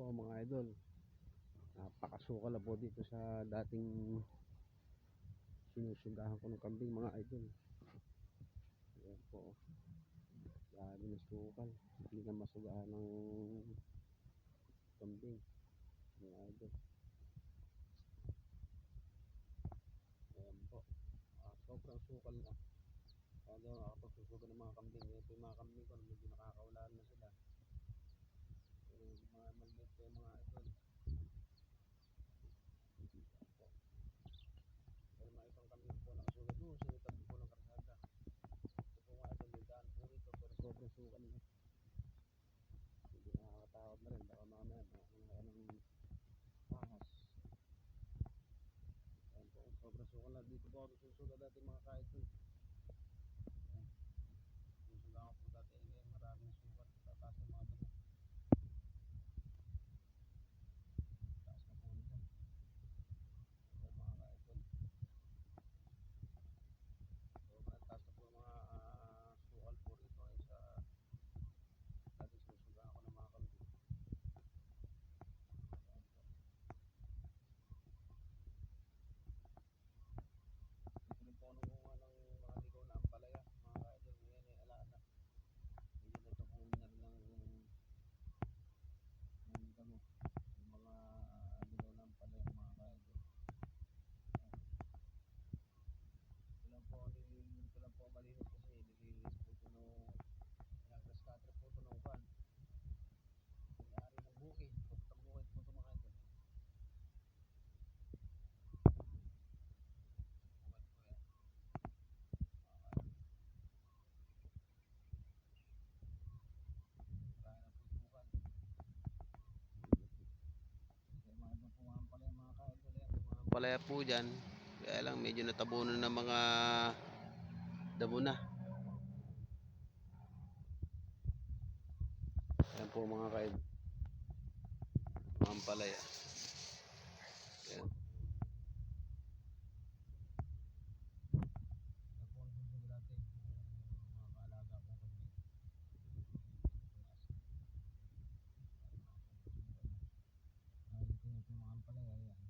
po mga idol. Napakasukal na po dito sa dating sinusundahan ko ng kambing mga idol. Ayan po. Dami na sukal. Hindi na masugahan ng kambing mga idol. Ayan po. Ah, sobrang sukal na. Kaya nakapagsusugan ng mga kambing. Ito subukan nyo hindi nakakatawad na rin. Baka mamaya nakakaya ng ahas. Ayun po sobrang sukan na. Dito po ako susuka dati mga kahit palaya po dyan. Kaya lang medyo natabunan ng mga damo na. Ayan po mga kaib mga palaya ayan Terima kasih.